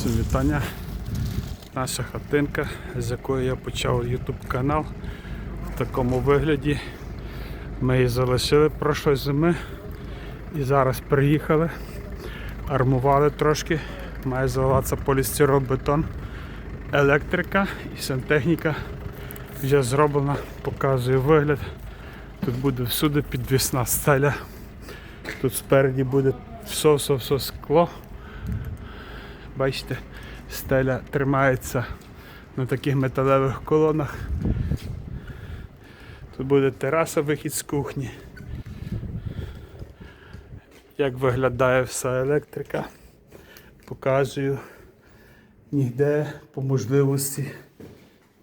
Всім вітання. Наша хатинка, з якої я почав YouTube канал в такому вигляді. Ми її залишили прошлої зими і зараз приїхали, армували трошки, має заливатися полістирол-бетон, електрика і сантехніка вже зроблена, показує вигляд. Тут буде всюди підвісна стеля. Тут спереді буде все-все-все скло. Бачите, стеля тримається на таких металевих колонах. Тут буде тераса, вихід з кухні. Як виглядає вся електрика. Показую ніде по можливості.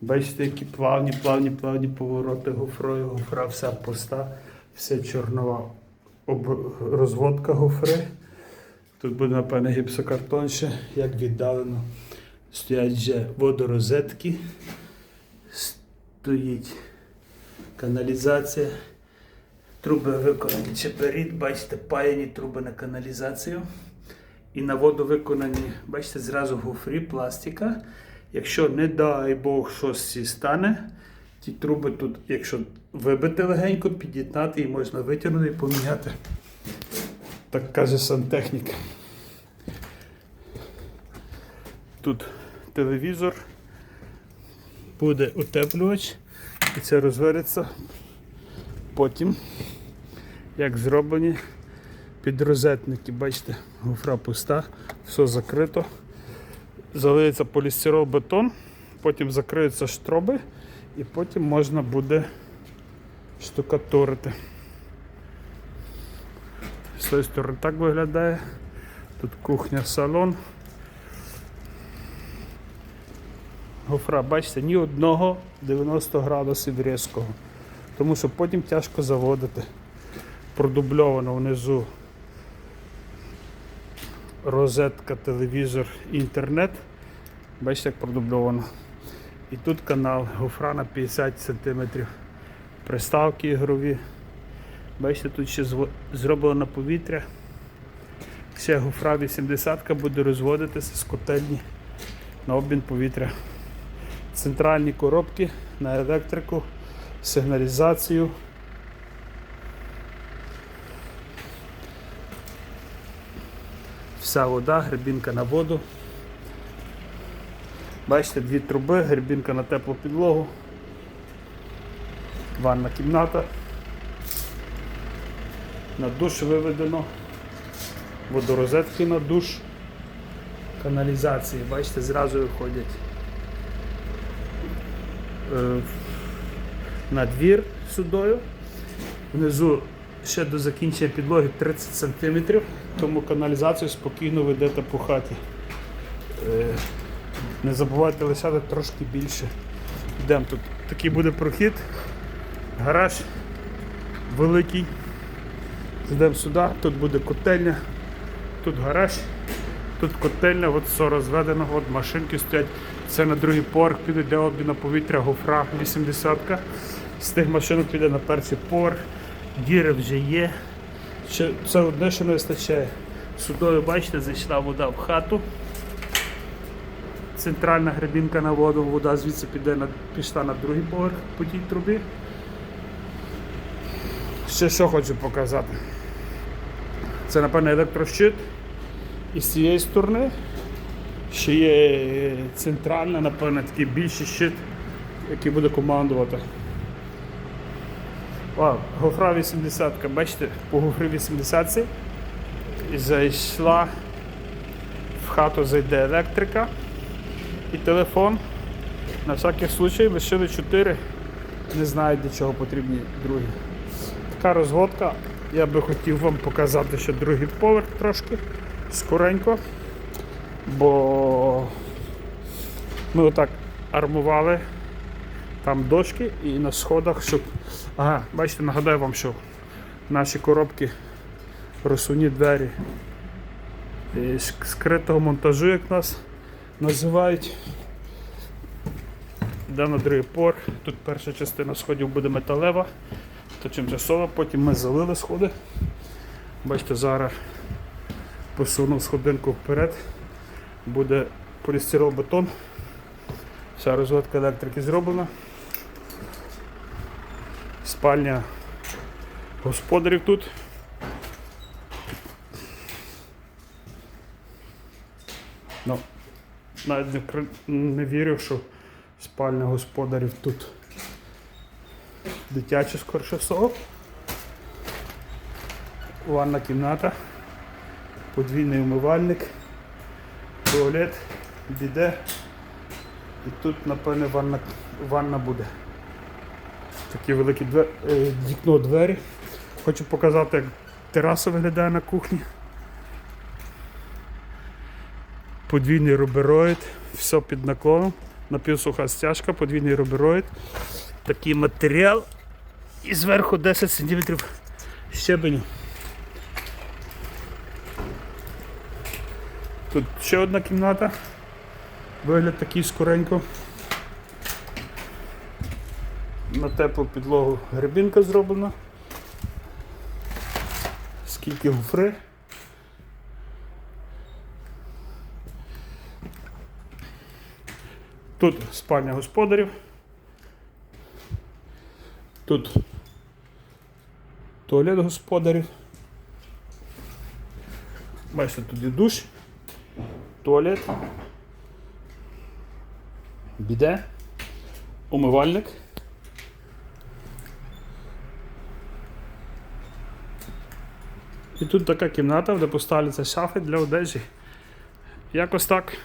Бачите, які плавні, плавні, плавні повороти гофрою, гофра вся пуста, все чорнова об... розводка гофри. Тут буде, напевне, гіпсокартон ще, як віддалено. Стоять вже водорозетки. Стоїть каналізація. Труби виконані чеперіт, бачите, паяні труби на каналізацію. І на воду виконані, бачите, зразу гофрі, пластика. Якщо, не дай Бог, щось стане, ті труби тут, якщо вибити легенько, під'єднати і можна витягнути і поміняти. Так каже сантехнік. Тут телевізор, буде утеплювач, і це розвернеться потім, як зроблені підрозетники. Бачите, гофра пуста, все закрито. Залиється полістирол бетон, потім закриються штроби і потім можна буде штукатурити. Цієї сторони так виглядає. Тут кухня, салон. Гофра, бачите, ні одного 90 градусів різкого. Тому що потім тяжко заводити. Продубльовано внизу розетка, телевізор, інтернет. Бачите, як продубльовано. І тут канал гофра на 50 см. Приставки ігрові. Бачите, тут ще зроблено повітря. Ще гофра 80 буде розводитися з котельні на обмін повітря. Центральні коробки на електрику, сигналізацію. Вся вода, грибінка на воду. Бачите, дві труби, грибінка на теплу підлогу. Ванна кімната. На душ виведено. Водорозетки на душ. Каналізації, бачите, зразу виходять. Е, на двір сюдою. Внизу ще до закінчення підлоги 30 см, тому каналізацію спокійно ведете по хаті. Е, Не забувайте лишати трошки більше. Йдемо тут. Такий буде прохід, гараж великий. Йдемо сюди, тут буде котельня, тут гараж, тут котельня, от все розведено, от машинки стоять. Це на другий поверх піде для обміну повітря гофра 80 З тих машинок піде на перший поверх, діри вже є. Ще це одне, що не вистачає. Сюдою, бачите, зайшла вода в хату. Центральна гребінка на воду, вода звідси піде на, пішла на другий поверх по тій трубі. Ще що хочу показати. Це, напевно, електрощит. І з цієї сторони ще є центральна, напевно, такий більший щит, який буде командувати. О, гофра 80 бачите, по гофрі 80 і зайшла в хату зайде електрика і телефон. На всякий случай лишили 4, не знаю для чого потрібні другі. Така розводка. Я би хотів вам показати ще другий поверх трошки скоренько, бо ми отак армували там дошки і на сходах, щоб. Ага, бачите, нагадаю вам, що наші коробки розсувні двері з скритого монтажу, як нас називають. Йде на другий поверх. Тут перша частина сходів буде металева, то тимчасова, потім ми залили сходи. Бачите, зараз посунув сходинку вперед, буде полістирол-бетон. Вся розводка електрики зроблена. Спальня господарів тут. Ну, навіть не вірю, що спальня господарів тут. Дитяче скорше всього. Ванна кімната, подвійний умивальник, туалет, біде. І тут, напевне, ванна, ванна буде. Такі великі две- е, вікно двері. Хочу показати, як тераса виглядає на кухні. Подвійний рубероїд, все під наклоном, напівсуха стяжка, подвійний рубероїд. Такий матеріал. І зверху 10 см щебеню. Тут ще одна кімната. Вигляд такий скоренько. На теплу підлогу грибінка зроблена. Скільки гуфри. Тут спальня господарів. Тут туалет господарів. Бачите, тут є душ, туалет, біде, умивальник. І тут така кімната, де поставляться шафи для одежі. Якось так.